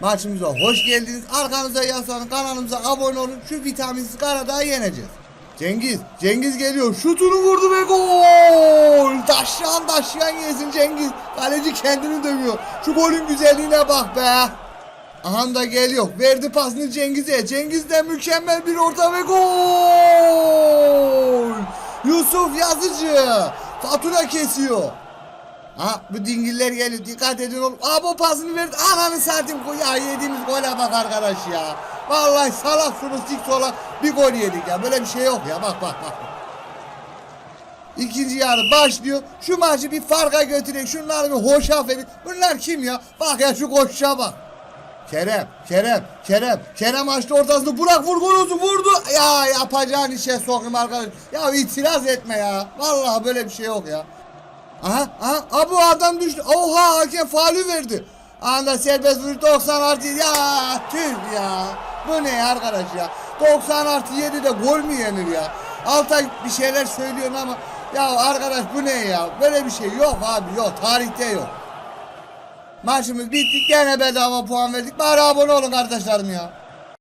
Maçımıza hoş geldiniz. Arkamıza yaslanın, kanalımıza abone olun. Şu vitaminsiz Karadağ'ı yeneceğiz. Cengiz, Cengiz geliyor. Şutunu vurdu ve gol. Taşyan taşyan yesin Cengiz. Kaleci kendini dövüyor. Şu golün güzelliğine bak be. Aha da geliyor. Verdi pasını Cengiz'e. Cengiz'den mükemmel bir orta ve gol. Yusuf Yazıcı. Fatura kesiyor. Ha bu dingiller geliyor. Dikkat edin oğlum. Aa bu pasını verdi. Ananı satayım. Ya yediğimiz gole bak arkadaş ya. Vallahi salak şunu sik solak bir gol yedik ya. Böyle bir şey yok ya. Bak bak bak. İkinci yarı başlıyor. Şu maçı bir farka götürek. Şunları bir hoşaf edin. Bunlar kim ya? Bak ya şu koşuşa bak. Kerem, Kerem, Kerem, Kerem açtı ortasını Burak vur olsun vurdu. Ya yapacağın işe sokayım arkadaş. Ya itiraz etme ya. Vallahi böyle bir şey yok ya. Aha, aha, aha bu adam düştü. Oha hakem faulü verdi. Anda serbest vuruş 90 artı ya tüh ya. Bu ne arkadaş ya? 90 artı 7'de gol mü yenir ya? Altay bir şeyler söylüyorsun ama ya arkadaş bu ne ya? Böyle bir şey yok abi yok tarihte yok. Maçımız bitti gene bedava puan verdik. Bari abone olun kardeşlerim ya.